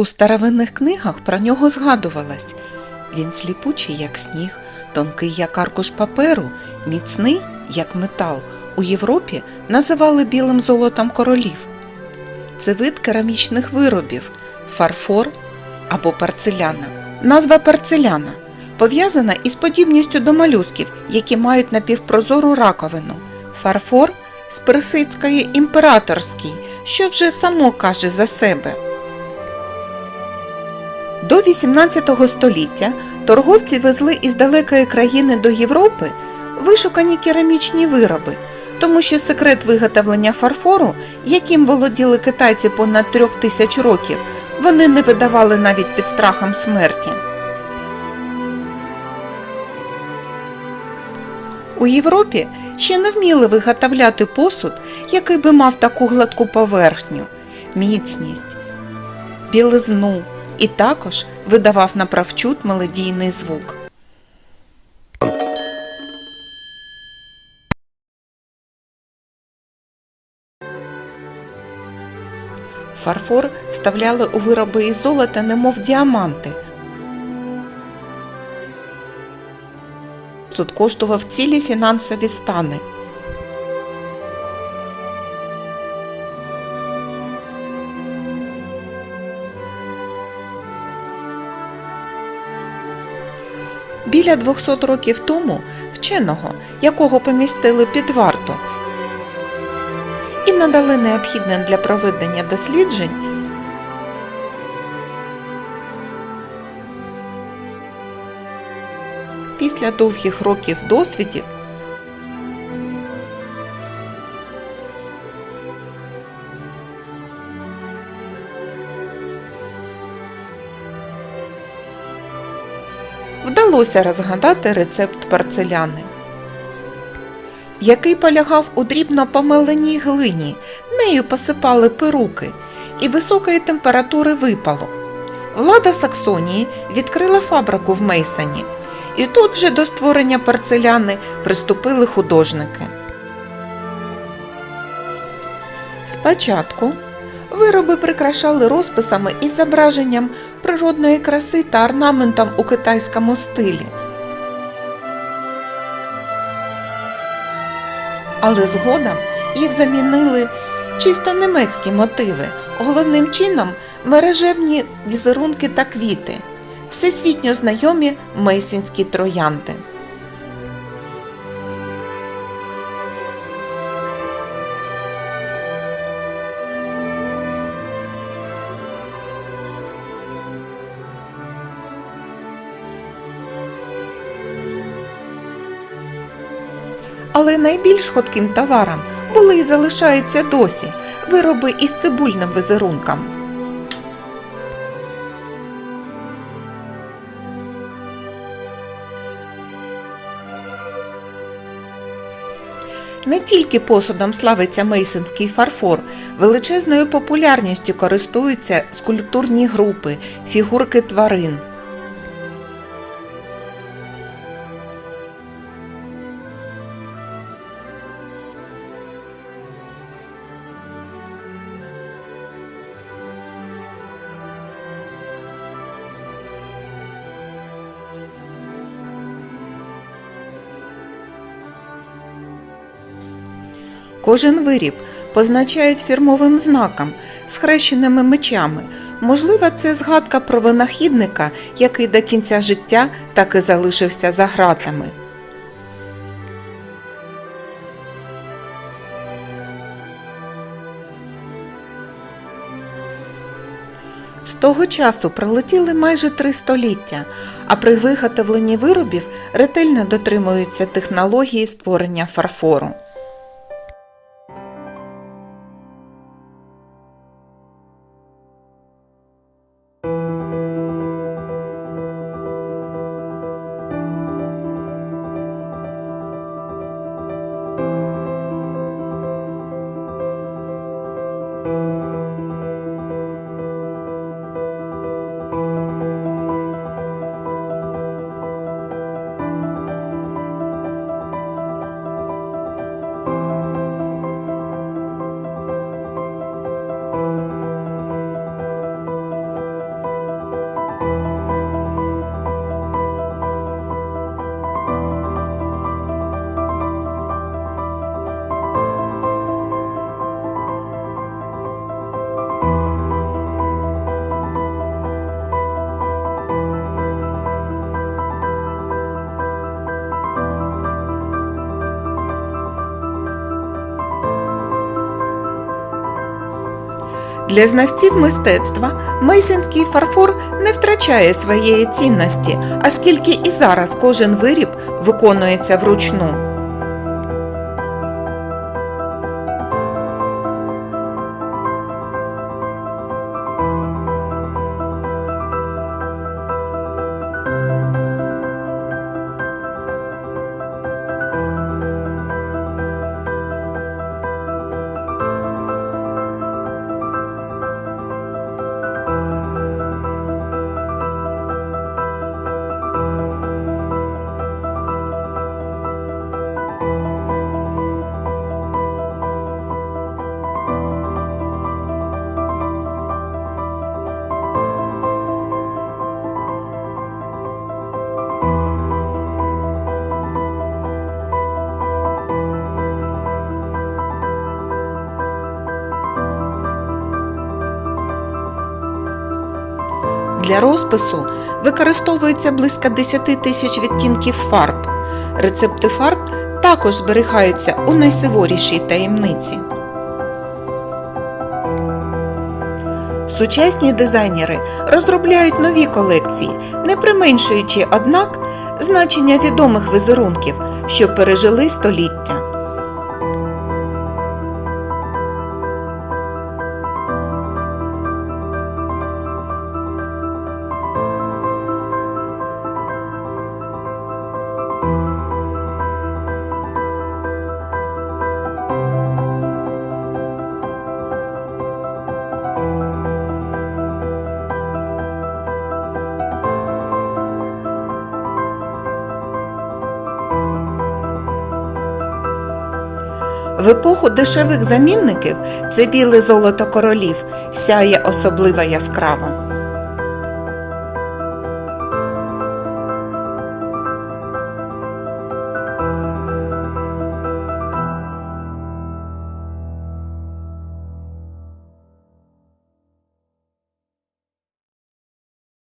У старовинних книгах про нього згадувалось. Він сліпучий, як сніг, тонкий, як аркуш паперу, міцний, як метал. У Європі називали білим золотом королів. Це вид керамічних виробів, фарфор або парцеляна. Назва парцеляна пов'язана із подібністю до молюсків, які мають напівпрозору раковину. Фарфор з персидської імператорський, що вже само каже за себе. До 18 століття торговці везли із далекої країни до Європи вишукані керамічні вироби, тому що секрет виготовлення фарфору, яким володіли китайці понад трьох тисяч років, вони не видавали навіть під страхом смерті. У Європі ще не вміли виготовляти посуд, який би мав таку гладку поверхню, міцність, білизну і також видавав направчут мелодійний звук. Фарфор вставляли у вироби із золота, немов діаманти. Суд коштував цілі фінансові стани. Біля 200 років тому вченого, якого помістили під варту, і надали необхідне для проведення досліджень, після довгих років досвідів вдалося розгадати рецепт парцеляни, який полягав у дрібно помеленій глині, нею посипали перуки і високої температури випало. Влада Саксонії відкрила фабрику в Мейсоні, і тут вже до створення парцеляни приступили художники. Спочатку вироби прикрашали розписами із зображенням природної краси та орнаментом у китайському стилі. Але згодом їх замінили чисто німецькі мотиви, головним чином мережевні візерунки та квіти, всесвітньо знайомі мейсінські троянди. Але найбільш ходким товаром були і залишаються досі вироби із цибульним візерунком. Не тільки посудом славиться мейсинський фарфор, величезною популярністю користуються скульптурні групи, фігурки тварин. Кожен виріб позначають фірмовим знаком, схрещеними мечами. Можливо, це згадка про винахідника, який до кінця життя так і залишився за гратами. З того часу пролетіли майже три століття, а при виготовленні виробів ретельно дотримуються технології створення фарфору. Для знавців мистецтва мейсенський фарфор не втрачає своєї цінності, оскільки і зараз кожен виріб виконується вручну. Для розпису використовується близько 10 тисяч відтінків фарб. Рецепти фарб також зберігаються у найсиворішій таємниці. Сучасні дизайнери розробляють нові колекції, не применшуючи, однак, значення відомих візерунків, що пережили століття. В епоху дешевих замінників це біле золото королів сяє особливо яскраво.